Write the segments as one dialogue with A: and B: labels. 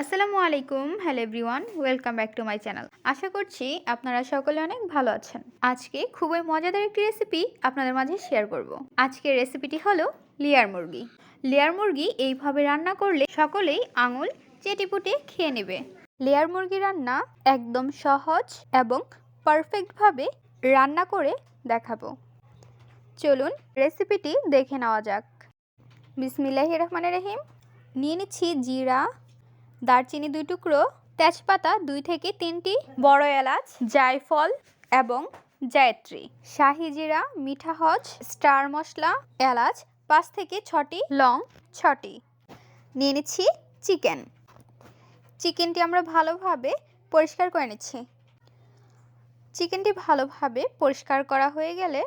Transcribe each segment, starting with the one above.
A: আসসালামু আলাইকুম, hello everyone, welcome back to my channel. আশা করছি আপনারা সকলে অনেক ভালো আছেন। আজকে খুবই মজাদার একটি রেসিপি আপনাদের মাঝে শেয়ার করব। আজকের রেসিপিটি হলো লেয়ার মুরগি। লেয়ার মুরগি এইভাবে রান্না করলে সকলেই আঙুল চেটেপুটে খেয়ে নেবে। লেয়ার মুরগি রান্না একদম সহজ এবং পারফেক্টভাবে রান্না করে দেখাবো। চলুন রেসিপিটি দেখে নেওয়া যাক। বিসমিল্লাহ রহমানের রহিম। নিয়ে নিচ্ছি জিরা দারচিনি দুই টুকরো, তেজপাতা দুই থেকে তিনটি বড় এলাচ, জায়ফল এবং জায়ত্রী, শাহি জিরা, মিঠা হজ, স্টার মশলা, এলাচ পাঁচ থেকে ছটি, লং ছটি। নিয়ে নিচ্ছি চিকেন। চিকেনটি আমরা ভালোভাবে পরিষ্কার করে নিচ্ছি। চিকেনটি ভালোভাবে পরিষ্কার করা হয়ে গেলে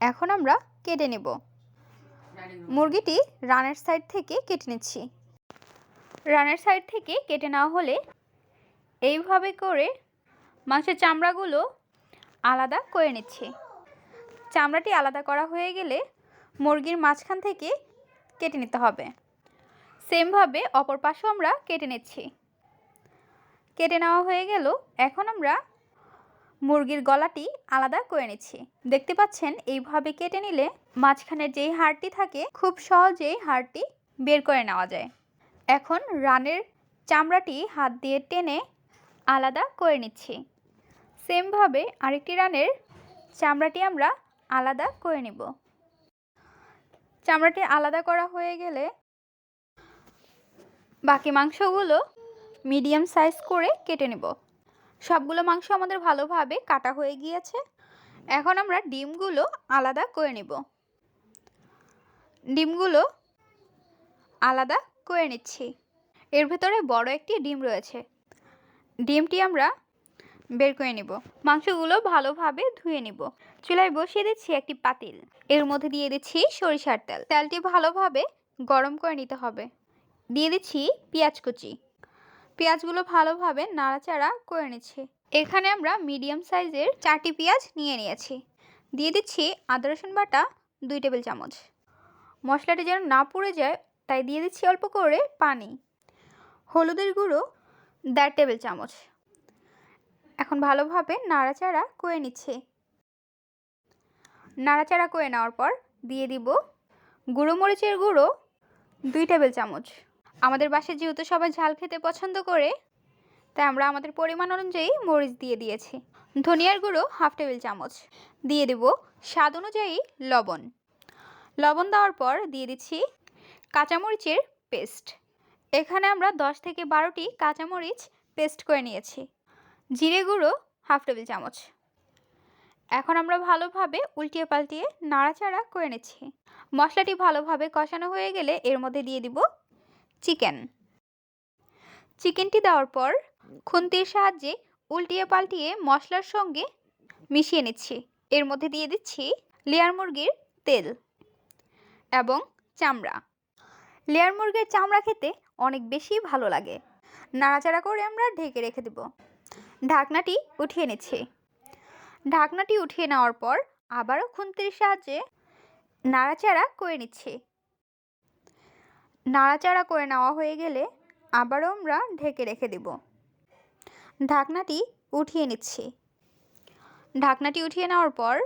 A: এখন আমরা কেটে নেব। মুরগিটি রানের সাইড থেকে কেটে নিচ্ছি। রানের সাইড থেকে কেটে নেওয়া হলে এইভাবে করে মাংসের চামড়াগুলো আলাদা করে নিচ্ছে। চামড়াটি আলাদা করা হয়ে গেলে মুরগির মাঝখান থেকে কেটে নিতে হবে। সেমভাবে অপর পাশেও আমরা কেটে নিচ্ছি। কেটে নেওয়া হয়ে গেল। এখন আমরা মুরগির গলাটি আলাদা করে নিচ্ছি। দেখতে পাচ্ছেন, এইভাবে কেটে নিলে মাঝখানের যেই হাড়টি থাকে, খুব সহজেই হাড়টি বের করে নেওয়া যায়। এখন রানের চামড়াটি হাত দিয়ে টেনে আলাদা করে নিচ্ছি। সেমভাবে আরেকটি রানের চামড়াটি আমরা আলাদা করে নেব। চামড়াটি আলাদা করা হয়ে গেলে বাকি মাংসগুলো মিডিয়াম সাইজ করে কেটে নেব। সবগুলো মাংস আমাদের ভালোভাবে কাটা হয়ে গিয়েছে। এখন আমরা ডিমগুলো আলাদা করে নেব। ডিমগুলো আলাদা করে নিচ্ছি। এর ভেতরে বড় একটি ডিম রয়েছে। ডিমটি আমরা বের করে নিব। মাংসগুলো ভালোভাবে ধুয়ে নিব। চুলায় বসিয়ে দিচ্ছি একটি পাতিল। এর মধ্যে দিয়ে দিচ্ছি সরিষার তেল। তেলটি ভালোভাবে গরম করে নিতে হবে। দিয়ে দিচ্ছি পেঁয়াজ কুচি। পেঁয়াজগুলো ভালোভাবে নাড়াচাড়া করে নিচ্ছি। এখানে আমরা মিডিয়াম সাইজের চারটি পেঁয়াজ নিয়ে নিয়েছি। দিয়ে দিচ্ছি আদা রসুন বাটা দুই টেবিল চামচ। মশলাটি যেন না পুড়ে যায় তাই দিয়ে দিচ্ছি অল্প করে পানি। হলুদের গুঁড়ো দেড় টেবিল চামচ। এখন ভালোভাবে নাড়াচাড়া করে নিচ্ছে। নাড়াচাড়া করে নেওয়ার পর দিয়ে দিব গুঁড়ো মরিচের গুঁড়ো দুই টেবিল চামচ। আমাদের বাসায় যেহেতু সবাই ঝাল খেতে পছন্দ করে, তাই আমরা আমাদের পরিমাণ অনুযায়ী মরিচ দিয়ে দিয়েছি। ধনিয়ার গুঁড়ো হাফ টেবিল চামচ। দিয়ে দেব স্বাদ অনুযায়ী লবণ। লবণ দেওয়ার পর দিয়ে দিচ্ছি কাঁচামরিচের পেস্ট। এখানে আমরা দশ থেকে বারোটি কাঁচামরিচ পেস্ট করে নিয়েছি। জিরে গুঁড়ো হাফ টেবিল চামচ। এখন আমরা ভালোভাবে উল্টিয়ে পাল্টিয়ে নাড়াচাড়া করে নিচ্ছি। মশলাটি ভালোভাবে কষানো হয়ে গেলে এর মধ্যে দিয়ে দিব চিকেন। চিকেনটি দেওয়ার পর খুন্তির সাহায্যে উল্টিয়ে পাল্টিয়ে মশলার সঙ্গে মিশিয়ে নিচ্ছি। এর মধ্যে দিয়ে দিচ্ছি লেয়ার মুরগির তেল এবং চামড়া। লেয়ার মুরগির চামড়া খেতে অনেক বেশি ভালো লাগে। নাড়াচাড়া করে আমরা ঢেকে রেখে দেব। ঢাকনাটি উঠিয়ে নিচ্ছি। ঢাকনাটি উঠিয়ে নেওয়ার পর আবারও খুন্তির সাহায্যে নাড়াচাড়া করে নিচ্ছি। নাড়াচাড়া করে নেওয়া হয়ে গেলে আবারও আমরা ঢেকে রেখে দেব। ঢাকনাটি উঠিয়ে নিচ্ছি। ঢাকনাটি উঠিয়ে নেওয়ার পর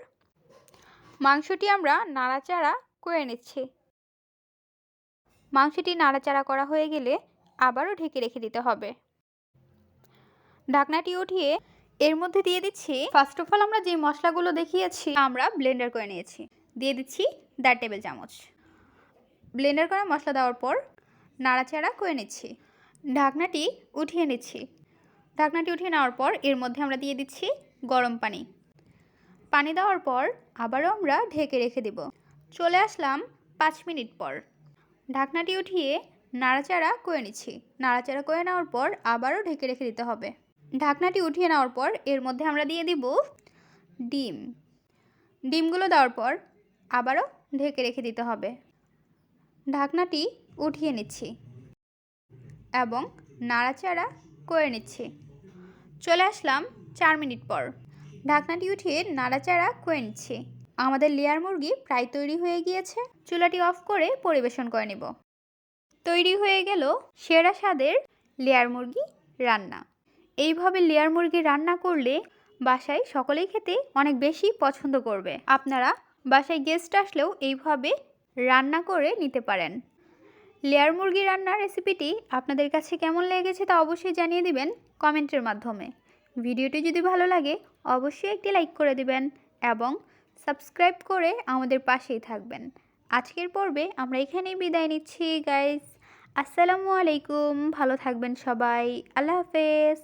A: মাংসটি আমরা নাড়াচাড়া করে নিচ্ছি। মাংসটি নাড়াচাড়া করা হয়ে গেলে আবারও ঢেকে রেখে দিতে হবে। ঢাকনাটি উঠিয়ে এর মধ্যে দিয়ে দিচ্ছি ফার্স্ট অফ অল আমরা যে মশলাগুলো দেখিয়েছি, আমরা ব্লেন্ডার করে নিয়েছি। দিয়ে দিচ্ছি দেড় টেবিল চামচ। ব্লেন্ডার করা মশলা দেওয়ার পর নাড়াচাড়া করে নিচ্ছি। ঢাকনাটি উঠিয়ে নিচ্ছি। ঢাকনাটি উঠিয়ে নেওয়ার পর এর মধ্যে আমরা দিয়ে দিচ্ছি গরম পানি। পানি দেওয়ার পর আবারও আমরা ঢেকে রেখে দেব। চলে আসলাম পাঁচ মিনিট পর। ঢাকনাটি উঠিয়ে নাড়াচাড়া করে নিচ্ছি। নাড়াচাড়া করে নেওয়ার পর আবারও ঢেকে রেখে দিতে হবে। ঢাকনাটি উঠিয়ে নেওয়ার পর এর মধ্যে আমরা দিয়ে দিব ডিম। ডিমগুলো দেওয়ার পর আবারও ঢেকে রেখে দিতে হবে। ঢাকনাটি উঠিয়ে নিচ্ছি এবং নাড়াচাড়া করে নিচ্ছি। চলে আসলাম চার মিনিট পর। ঢাকনাটি উঠিয়ে নাড়াচাড়া করে নিচ্ছি। আমাদের লেয়ার মুরগি প্রায় তৈরি হয়ে গিয়েছে। চুলাটি অফ করে পরিবেশন করে নেব। তৈরি হয়ে গেল সেরা স্বাদের লেয়ার মুরগি রান্না। এইভাবে লেয়ার মুরগি রান্না করলে বাসায় সকলেই খেতে অনেক বেশি পছন্দ করবে। আপনারা বাসায় গেস্ট আসলেও এইভাবে রান্না করে নিতে পারেন। লেয়ার মুরগি রান্নার রেসিপিটি আপনাদের কাছে কেমন লেগেছে তা অবশ্যই জানিয়ে দিবেন কমেন্টের মাধ্যমে। ভিডিওটি যদি ভালো লাগে, অবশ্যই একটি লাইক করে দিবেন এবং সাবস্ক্রাইব করে আমাদের পাশেই থাকবেন। আজকের পর্বে আমরা এখানেই বিদায় নিচ্ছি গাইজ আসসালামু আলাইকুম। ভালো থাকবেন সবাই। আল্লাহ হাফেজ।